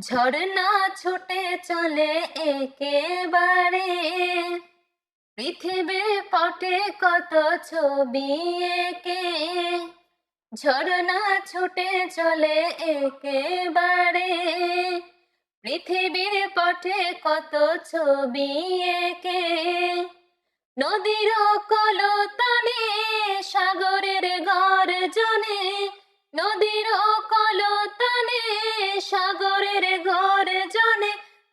ঝর্ণা ছুটে চলে একেবারে। পৃথিবীর পটে কত ছবি একে। ঝর্ণা ছুটে চলে একেবারে। পৃথিবীর পটে কত ছবি একে। নদীর কলতানে, সাগরের গর্জনে, নদীর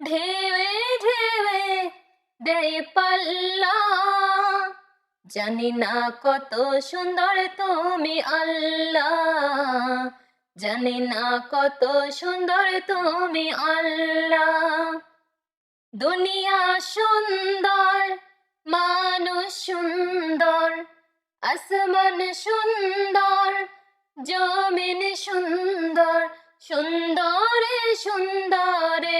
গর্জনে ঢেউে ঢেউে দেয় পাল্লা। জানি না কত সুন্দর তুমি আল্লাহ জানি না কত সুন্দর তুমি আল্লাহ দুনিয়া সুন্দর, মানুষ সুন্দর, আসমান সুন্দর, জমিন সুন্দর, সুন্দরে সুন্দরে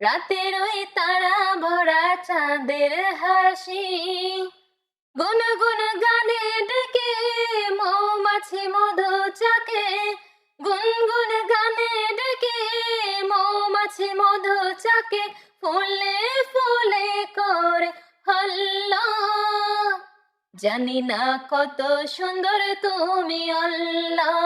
রাতের ওই তারা ভরা চাঁদের হাসি। গুন গুন গানে ডেকে মৌমাছি মধু চাকে গুনগুন গানে ডেকে মৌমাছি মধু চাকে ফুলে ফুলে করে হল্লা। জানি না কত সুন্দর তুমি আল্লাহ